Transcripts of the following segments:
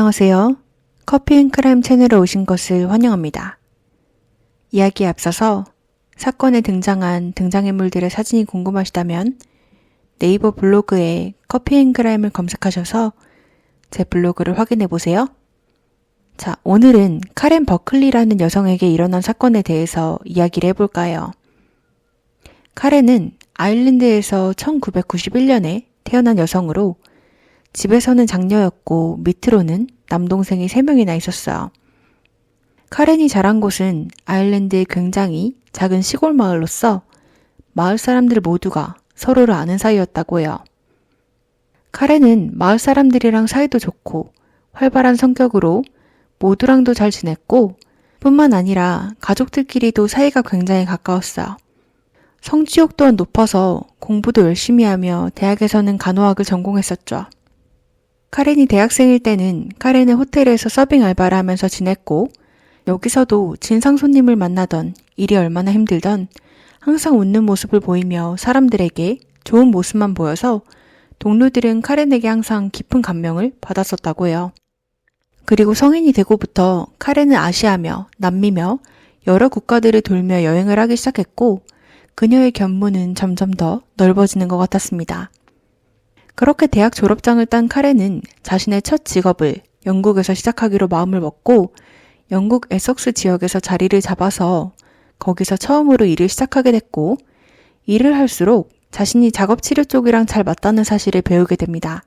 안녕하세요. 커피 앤 크라임 채널에 오신 것을 환영합니다. 이야기에 앞서서 사건에 등장한 등장인물들의 사진이 궁금하시다면 네이버 블로그에 커피 앤 크라임을 검색하셔서 제 블로그를 확인해 보세요. 자, 오늘은 카렌 버클리라는 여성에게 일어난 사건에 대해서 이야기를 해볼까요? 카렌은 아일랜드에서 1991년에 태어난 여성으로 집에서는 장녀였고 밑으로는 남동생이 3명이나 있었어요. 카렌이 자란 곳은 아일랜드의 굉장히 작은 시골 마을로서 마을 사람들 모두가 서로를 아는 사이였다고 해요. 카렌은 마을 사람들이랑 사이도 좋고 활발한 성격으로 모두랑도 잘 지냈고 뿐만 아니라 가족들끼리도 사이가 굉장히 가까웠어요. 성취욕 또한 높아서 공부도 열심히 하며 대학에서는 간호학을 전공했었죠. 카렌이 대학생일 때는 카렌은 호텔에서 서빙 알바를 하면서 지냈고 여기서도 진상 손님을 만나던 일이 얼마나 힘들던 항상 웃는 모습을 보이며 사람들에게 좋은 모습만 보여서 동료들은 카렌에게 항상 깊은 감명을 받았었다고 해요. 그리고 성인이 되고부터 카렌은 아시아며 남미며 여러 국가들을 돌며 여행을 하기 시작했고 그녀의 견문은 점점 더 넓어지는 것 같았습니다. 그렇게 대학 졸업장을 딴 카렌은 자신의 첫 직업을 영국에서 시작하기로 마음을 먹고 영국 에석스 지역에서 자리를 잡아서 거기서 처음으로 일을 시작하게 됐고 일을 할수록 자신이 작업 치료 쪽이랑 잘 맞다는 사실을 배우게 됩니다.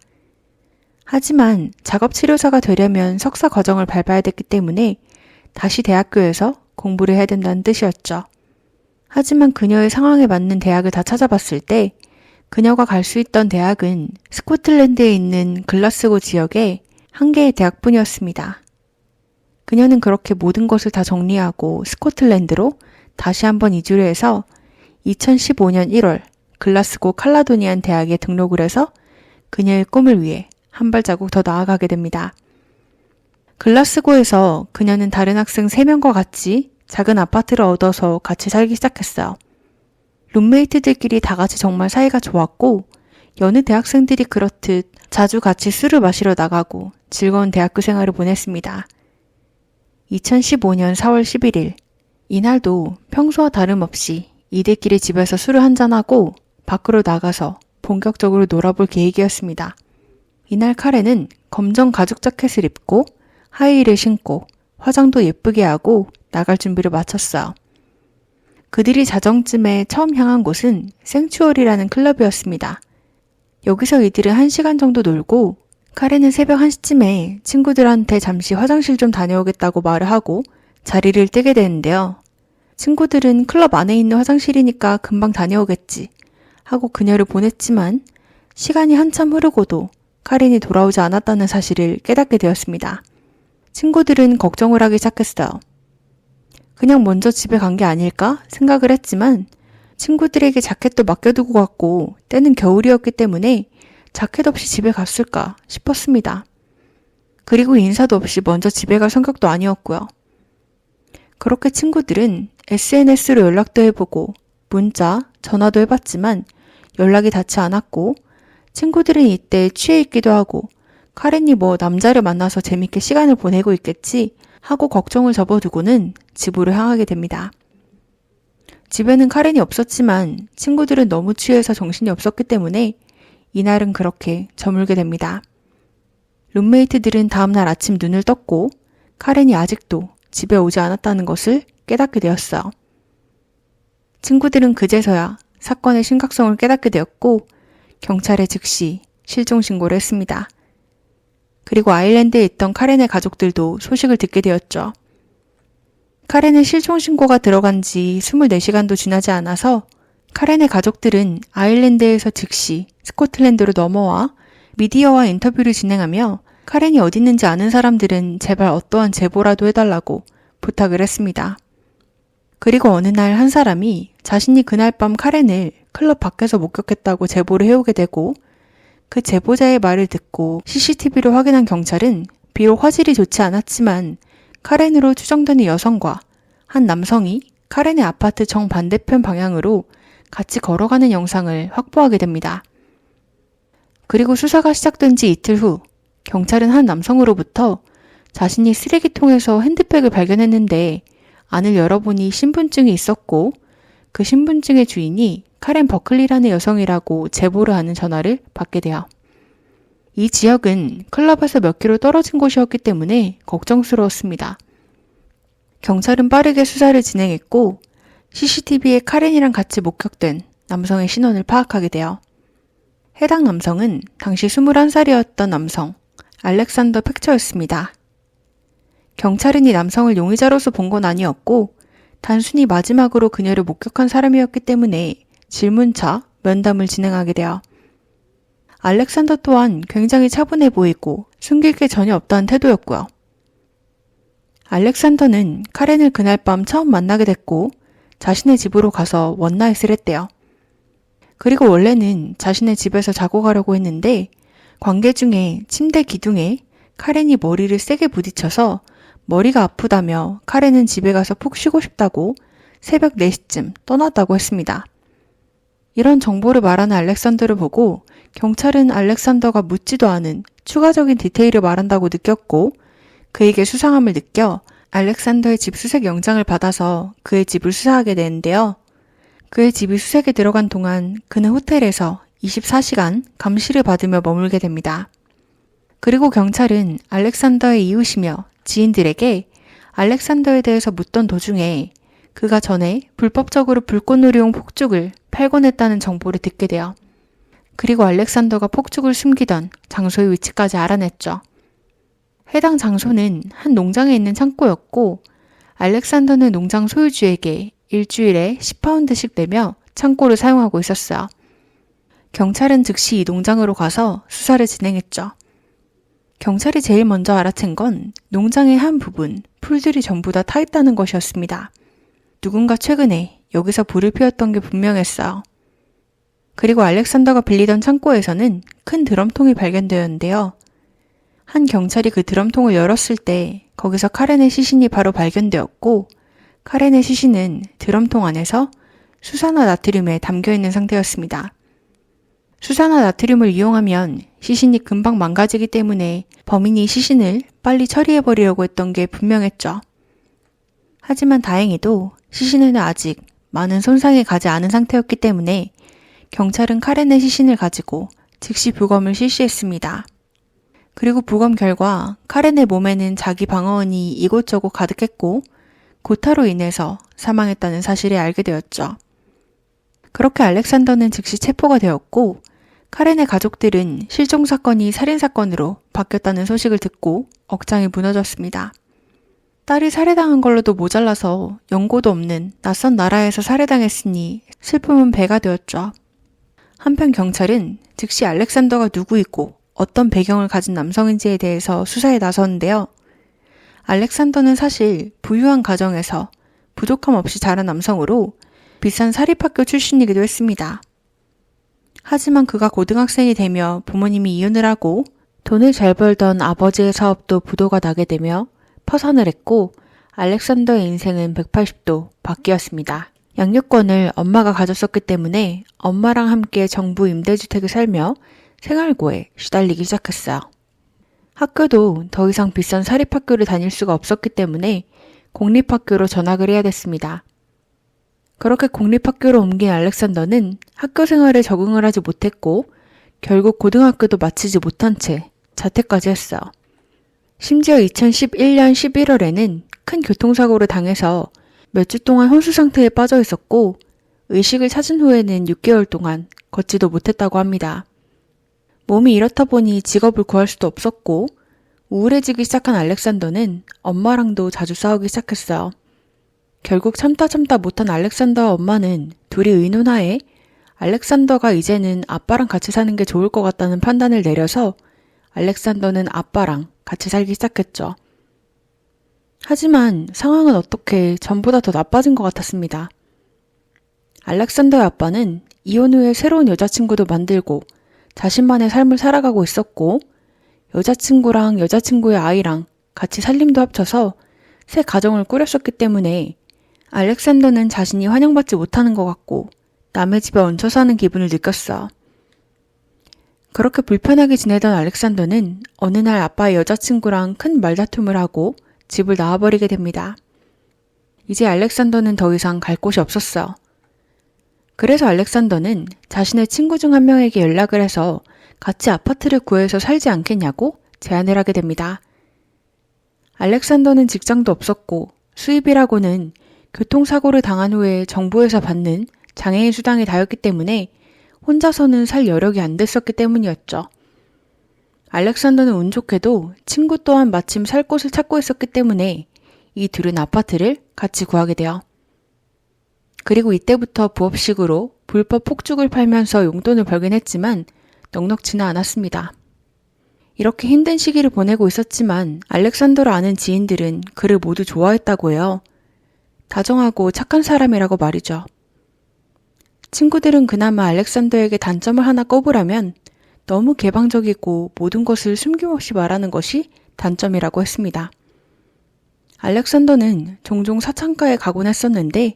하지만 작업 치료사가 되려면 석사 과정을 밟아야 됐기 때문에 다시 대학교에서 공부를 해야 된다는 뜻이었죠. 하지만 그녀의 상황에 맞는 대학을 다 찾아봤을 때 그녀가 갈 수 있던 대학은 스코틀랜드에 있는 글라스고 지역의 한 개의 대학뿐이었습니다. 그녀는 그렇게 모든 것을 다 정리하고 스코틀랜드로 다시 한번 이주를 해서 2015년 1월 글라스고 칼라도니안 대학에 등록을 해서 그녀의 꿈을 위해 한 발자국 더 나아가게 됩니다. 글라스고에서 그녀는 다른 학생 3명과 같이 작은 아파트를 얻어서 같이 살기 시작했어요. 룸메이트들끼리 다 같이 정말 사이가 좋았고, 여느 대학생들이 그렇듯 자주 같이 술을 마시러 나가고 즐거운 대학교 생활을 보냈습니다. 2015년 4월 11일, 이날도 평소와 다름없이 이들끼리 집에서 술을 한잔하고 밖으로 나가서 본격적으로 놀아볼 계획이었습니다. 이날 카렌은 검정 가죽 자켓을 입고 하이힐을 신고 화장도 예쁘게 하고 나갈 준비를 마쳤어요. 그들이 자정쯤에 처음 향한 곳은 생추얼이라는 클럽이었습니다. 여기서 이들은 한 시간 정도 놀고 카렌은 새벽 1시쯤에 친구들한테 잠시 화장실 좀 다녀오겠다고 말을 하고 자리를 뜨게 되는데요. 친구들은 클럽 안에 있는 화장실이니까 금방 다녀오겠지 하고 그녀를 보냈지만 시간이 한참 흐르고도 카렌이 돌아오지 않았다는 사실을 깨닫게 되었습니다. 친구들은 걱정을 하기 시작했어요. 그냥 먼저 집에 간 게 아닐까 생각을 했지만 친구들에게 자켓도 맡겨두고 갔고 때는 겨울이었기 때문에 자켓 없이 집에 갔을까 싶었습니다. 그리고 인사도 없이 먼저 집에 갈 성격도 아니었고요. 그렇게 친구들은 SNS로 연락도 해보고 문자, 전화도 해봤지만 연락이 닿지 않았고 친구들은 이때 취해 있기도 하고 카렌이 뭐 남자를 만나서 재밌게 시간을 보내고 있겠지 하고 걱정을 접어두고는 집으로 향하게 됩니다. 집에는 카렌이 없었지만 친구들은 너무 취해서 정신이 없었기 때문에 이날은 그렇게 저물게 됩니다. 룸메이트들은 다음날 아침 눈을 떴고 카렌이 아직도 집에 오지 않았다는 것을 깨닫게 되었어요. 친구들은 그제서야 사건의 심각성을 깨닫게 되었고 경찰에 즉시 실종 신고를 했습니다. 그리고 아일랜드에 있던 카렌의 가족들도 소식을 듣게 되었죠. 카렌의 실종 신고가 들어간 지 24시간도 지나지 않아서 카렌의 가족들은 아일랜드에서 즉시 스코틀랜드로 넘어와 미디어와 인터뷰를 진행하며 카렌이 어디 있는지 아는 사람들은 제발 어떠한 제보라도 해달라고 부탁을 했습니다. 그리고 어느 날 한 사람이 자신이 그날 밤 카렌을 클럽 밖에서 목격했다고 제보를 해오게 되고 그 제보자의 말을 듣고 CCTV로 확인한 경찰은 비록 화질이 좋지 않았지만 카렌으로 추정되는 여성과 한 남성이 카렌의 아파트 정반대편 방향으로 같이 걸어가는 영상을 확보하게 됩니다. 그리고 수사가 시작된 지 이틀 후 경찰은 한 남성으로부터 자신이 쓰레기통에서 핸드백을 발견했는데 안을 열어보니 신분증이 있었고 그 신분증의 주인이 카렌 버클리라는 여성이라고 제보를 하는 전화를 받게 돼요. 이 지역은 클럽에서 몇 킬로 떨어진 곳이었기 때문에 걱정스러웠습니다. 경찰은 빠르게 수사를 진행했고 CCTV에 카렌이랑 같이 목격된 남성의 신원을 파악하게 돼요. 해당 남성은 당시 21살이었던 남성 알렉산더 팩처였습니다. 경찰은 이 남성을 용의자로서 본 건 아니었고 단순히 마지막으로 그녀를 목격한 사람이었기 때문에 질문차 면담을 진행하게 돼요. 알렉산더 또한 굉장히 차분해 보이고 숨길 게 전혀 없다는 태도였고요. 알렉산더는 카렌을 그날 밤 처음 만나게 됐고 자신의 집으로 가서 원나잇을 했대요. 그리고 원래는 자신의 집에서 자고 가려고 했는데 관계 중에 침대 기둥에 카렌이 머리를 세게 부딪혀서 머리가 아프다며 카렌은 집에 가서 푹 쉬고 싶다고 새벽 4시쯤 떠났다고 했습니다. 이런 정보를 말하는 알렉산더를 보고 경찰은 알렉산더가 묻지도 않은 추가적인 디테일을 말한다고 느꼈고 그에게 수상함을 느껴 알렉산더의 집 수색 영장을 받아서 그의 집을 수사하게 되는데요. 그의 집이 수색에 들어간 동안 그는 호텔에서 24시간 감시를 받으며 머물게 됩니다. 그리고 경찰은 알렉산더의 이웃이며 지인들에게 알렉산더에 대해서 묻던 도중에 그가 전에 불법적으로 불꽃놀이용 폭죽을 팔곤 했다는 정보를 듣게 돼요. 그리고 알렉산더가 폭죽을 숨기던 장소의 위치까지 알아냈죠. 해당 장소는 한 농장에 있는 창고였고 알렉산더는 농장 소유주에게 일주일에 10파운드씩 내며 창고를 사용하고 있었어요. 경찰은 즉시 이 농장으로 가서 수사를 진행했죠. 경찰이 제일 먼저 알아챈 건 농장의 한 부분, 풀들이 전부 다 타 있다는 것이었습니다. 누군가 최근에 여기서 불을 피웠던 게 분명했어요. 그리고 알렉산더가 빌리던 창고에서는 큰 드럼통이 발견되었는데요. 한 경찰이 그 드럼통을 열었을 때 거기서 카렌의 시신이 바로 발견되었고 카렌의 시신은 드럼통 안에서 수산화 나트륨에 담겨 있는 상태였습니다. 수산화 나트륨을 이용하면 시신이 금방 망가지기 때문에 범인이 시신을 빨리 처리해버리려고 했던 게 분명했죠. 하지만 다행히도 시신에는 아직 많은 손상이 가지 않은 상태였기 때문에 경찰은 카렌의 시신을 가지고 즉시 부검을 실시했습니다. 그리고 부검 결과 카렌의 몸에는 자기 방어원이 이곳저곳 가득했고 고타로 인해서 사망했다는 사실을 알게 되었죠. 그렇게 알렉산더는 즉시 체포가 되었고 카렌의 가족들은 실종 사건이 살인 사건으로 바뀌었다는 소식을 듣고 억장이 무너졌습니다. 딸이 살해당한 걸로도 모자라서 연고도 없는 낯선 나라에서 살해당했으니 슬픔은 배가 되었죠. 한편 경찰은 즉시 알렉산더가 누구이고 어떤 배경을 가진 남성인지에 대해서 수사에 나섰는데요. 알렉산더는 사실 부유한 가정에서 부족함 없이 자란 남성으로 비싼 사립학교 출신이기도 했습니다. 하지만 그가 고등학생이 되며 부모님이 이혼을 하고 돈을 잘 벌던 아버지의 사업도 부도가 나게 되며 파산을 했고 알렉산더의 인생은 180도 바뀌었습니다. 양육권을 엄마가 가졌었기 때문에 엄마랑 함께 정부 임대주택에 살며 생활고에 시달리기 시작했어요. 학교도 더 이상 비싼 사립학교를 다닐 수가 없었기 때문에 공립학교로 전학을 해야 됐습니다. 그렇게 공립학교로 옮긴 알렉산더는 학교 생활에 적응을 하지 못했고 결국 고등학교도 마치지 못한 채 자퇴까지 했어요. 심지어 2011년 11월에는 큰 교통사고를 당해서 몇 주 동안 혼수 상태에 빠져 있었고 의식을 찾은 후에는 6개월 동안 걷지도 못했다고 합니다. 몸이 이렇다 보니 직업을 구할 수도 없었고 우울해지기 시작한 알렉산더는 엄마랑도 자주 싸우기 시작했어요. 결국 참다 참다 못한 알렉산더와 엄마는 둘이 의논하에 알렉산더가 이제는 아빠랑 같이 사는 게 좋을 것 같다는 판단을 내려서 알렉산더는 아빠랑 같이 살기 시작했죠. 하지만 상황은 어떻게 전보다 더 나빠진 것 같았습니다. 알렉산더의 아빠는 이혼 후에 새로운 여자친구도 만들고 자신만의 삶을 살아가고 있었고 여자친구랑 여자친구의 아이랑 같이 살림도 합쳐서 새 가정을 꾸렸었기 때문에 알렉산더는 자신이 환영받지 못하는 것 같고 남의 집에 얹혀 사는 기분을 느꼈어. 그렇게 불편하게 지내던 알렉산더는 어느 날 아빠의 여자친구랑 큰 말다툼을 하고 집을 나와버리게 됩니다. 이제 알렉산더는 더 이상 갈 곳이 없었어요. 그래서 알렉산더는 자신의 친구 중 한 명에게 연락을 해서 같이 아파트를 구해서 살지 않겠냐고 제안을 하게 됩니다. 알렉산더는 직장도 없었고 수입이라고는 교통사고를 당한 후에 정부에서 받는 장애인 수당이 다였기 때문에 혼자서는 살 여력이 안 됐었기 때문이었죠. 알렉산더는 운 좋게도 친구 또한 마침 살 곳을 찾고 있었기 때문에 이 둘은 아파트를 같이 구하게 돼요. 그리고 이때부터 부업식으로 불법 폭죽을 팔면서 용돈을 벌긴 했지만 넉넉지는 않았습니다. 이렇게 힘든 시기를 보내고 있었지만 알렉산더를 아는 지인들은 그를 모두 좋아했다고 해요. 다정하고 착한 사람이라고 말이죠. 친구들은 그나마 알렉산더에게 단점을 하나 꼽으라면 너무 개방적이고 모든 것을 숨김없이 말하는 것이 단점이라고 했습니다. 알렉산더는 종종 사창가에 가곤 했었는데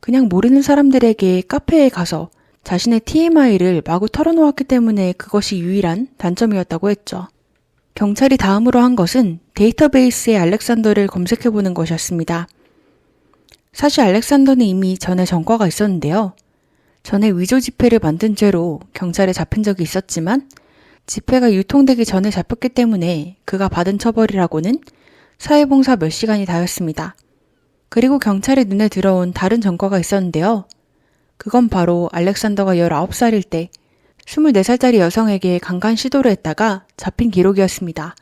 그냥 모르는 사람들에게 카페에 가서 자신의 TMI를 마구 털어놓았기 때문에 그것이 유일한 단점이었다고 했죠. 경찰이 다음으로 한 것은 데이터베이스에 알렉산더를 검색해보는 것이었습니다. 사실 알렉산더는 이미 전에 전과가 있었는데요. 전에 위조 지폐를 만든 죄로 경찰에 잡힌 적이 있었지만 지폐가 유통되기 전에 잡혔기 때문에 그가 받은 처벌이라고는 사회봉사 몇 시간이 다였습니다. 그리고 경찰의 눈에 들어온 다른 전과가 있었는데요. 그건 바로 알렉산더가 19살일 때 24살짜리 여성에게 강간 시도를 했다가 잡힌 기록이었습니다.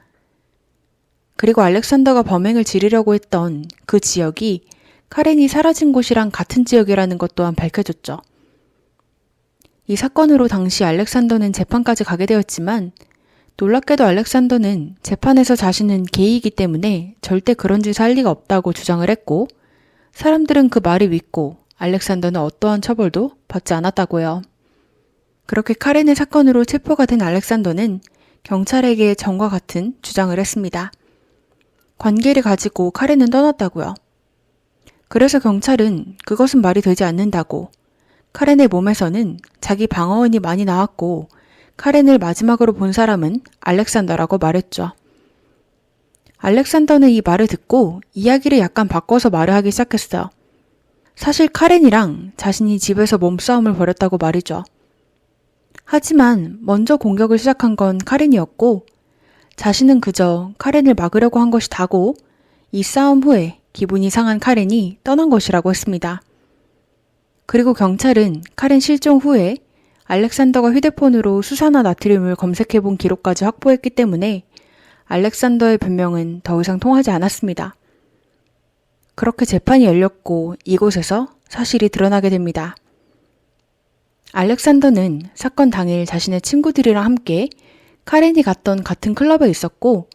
그리고 알렉산더가 범행을 지르려고 했던 그 지역이 카렌이 사라진 곳이랑 같은 지역이라는 것 또한 밝혀졌죠. 이 사건으로 당시 알렉산더는 재판까지 가게 되었지만 놀랍게도 알렉산더는 재판에서 자신은 게이이기 때문에 절대 그런 짓을 할 리가 없다고 주장을 했고 사람들은 그 말을 믿고 알렉산더는 어떠한 처벌도 받지 않았다고요. 그렇게 카렌의 사건으로 체포가 된 알렉산더는 경찰에게 전과 같은 주장을 했습니다. 관계를 가지고 카렌은 떠났다고요. 그래서 경찰은 그것은 말이 되지 않는다고 카렌의 몸에서는 자기 방어원이 많이 나왔고 카렌을 마지막으로 본 사람은 알렉산더라고 말했죠. 알렉산더는 이 말을 듣고 이야기를 약간 바꿔서 말을 하기 시작했어요. 사실 카렌이랑 자신이 집에서 몸싸움을 벌였다고 말이죠. 하지만 먼저 공격을 시작한 건 카렌이었고 자신은 그저 카렌을 막으려고 한 것이 다고 이 싸움 후에 기분이 상한 카렌이 떠난 것이라고 했습니다. 그리고 경찰은 카렌 실종 후에 알렉산더가 휴대폰으로 수산화 나트륨을 검색해 본 기록까지 확보했기 때문에 알렉산더의 변명은 더 이상 통하지 않았습니다. 그렇게 재판이 열렸고 이곳에서 사실이 드러나게 됩니다. 알렉산더는 사건 당일 자신의 친구들이랑 함께 카렌이 갔던 같은 클럽에 있었고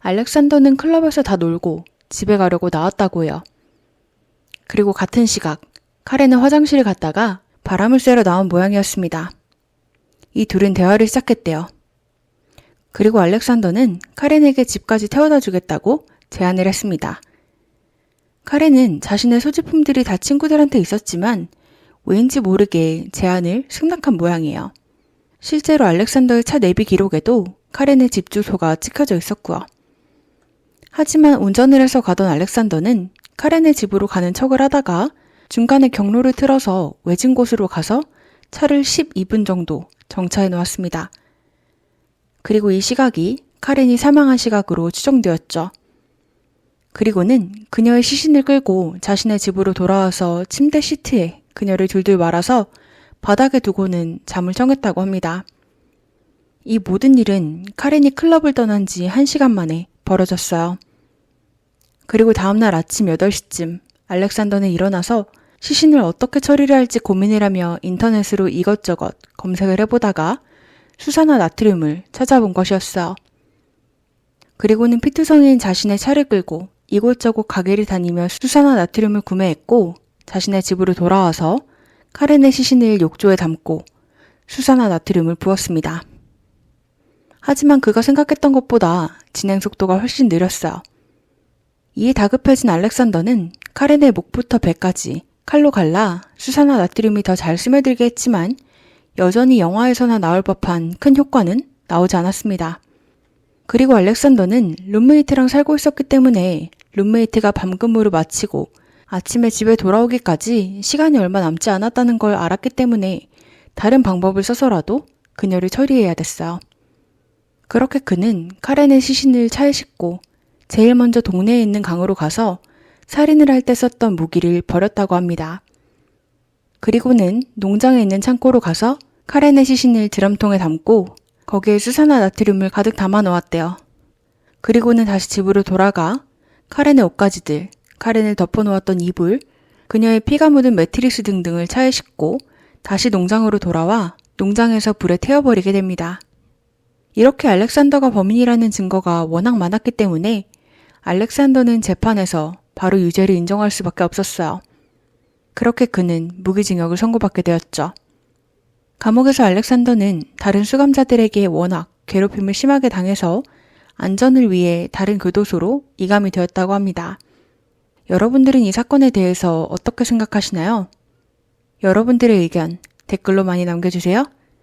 알렉산더는 클럽에서 다 놀고 집에 가려고 나왔다고 해요. 그리고 같은 시각 카렌은 화장실에 갔다가 바람을 쐬러 나온 모양이었습니다. 이 둘은 대화를 시작했대요. 그리고 알렉산더는 카렌에게 집까지 태워다 주겠다고 제안을 했습니다. 카렌은 자신의 소지품들이 다 친구들한테 있었지만 왠지 모르게 제안을 승낙한 모양이에요. 실제로 알렉산더의 차 내비 기록에도 카렌의 집 주소가 찍혀져 있었고요. 하지만 운전을 해서 가던 알렉산더는 카렌의 집으로 가는 척을 하다가 중간에 경로를 틀어서 외진 곳으로 가서 차를 12분 정도 정차해 놓았습니다. 그리고 이 시각이 카렌이 사망한 시각으로 추정되었죠. 그리고는 그녀의 시신을 끌고 자신의 집으로 돌아와서 침대 시트에 그녀를 둘둘 말아서 바닥에 두고는 잠을 청했다고 합니다. 이 모든 일은 카렌이 클럽을 떠난 지 1시간 만에 벌어졌어요. 그리고 다음날 아침 8시쯤 알렉산더는 일어나서 시신을 어떻게 처리를 할지 고민을 하며 인터넷으로 이것저것 검색을 해보다가 수산화 나트륨을 찾아본 것이었어요. 그리고는 피투성인 자신의 차를 끌고 이곳저곳 가게를 다니며 수산화 나트륨을 구매했고 자신의 집으로 돌아와서 카렌의 시신을 욕조에 담고 수산화 나트륨을 부었습니다. 하지만 그가 생각했던 것보다 진행 속도가 훨씬 느렸어요. 이에 다급해진 알렉산더는 카렌의 목부터 배까지 칼로 갈라 수산화 나트륨이 더 잘 스며들게 했지만 여전히 영화에서나 나올 법한 큰 효과는 나오지 않았습니다. 그리고 알렉산더는 룸메이트랑 살고 있었기 때문에 룸메이트가 밤근무를 마치고 아침에 집에 돌아오기까지 시간이 얼마 남지 않았다는 걸 알았기 때문에 다른 방법을 써서라도 그녀를 처리해야 됐어요. 그렇게 그는 카렌의 시신을 차에 싣고 제일 먼저 동네에 있는 강으로 가서 살인을 할 때 썼던 무기를 버렸다고 합니다. 그리고는 농장에 있는 창고로 가서 카렌의 시신을 드럼통에 담고 거기에 수산화 나트륨을 가득 담아 놓았대요. 그리고는 다시 집으로 돌아가 카렌의 옷가지들, 카렌을 덮어놓았던 이불, 그녀의 피가 묻은 매트리스 등등을 차에 싣고 다시 농장으로 돌아와 농장에서 불에 태워버리게 됩니다. 이렇게 알렉산더가 범인이라는 증거가 워낙 많았기 때문에 알렉산더는 재판에서 바로 유죄를 인정할 수밖에 없었어요. 그렇게 그는 무기징역을 선고받게 되었죠. 감옥에서 알렉산더는 다른 수감자들에게 워낙 괴롭힘을 심하게 당해서 안전을 위해 다른 교도소로 이감이 되었다고 합니다. 여러분들은 이 사건에 대해서 어떻게 생각하시나요? 여러분들의 의견 댓글로 많이 남겨주세요.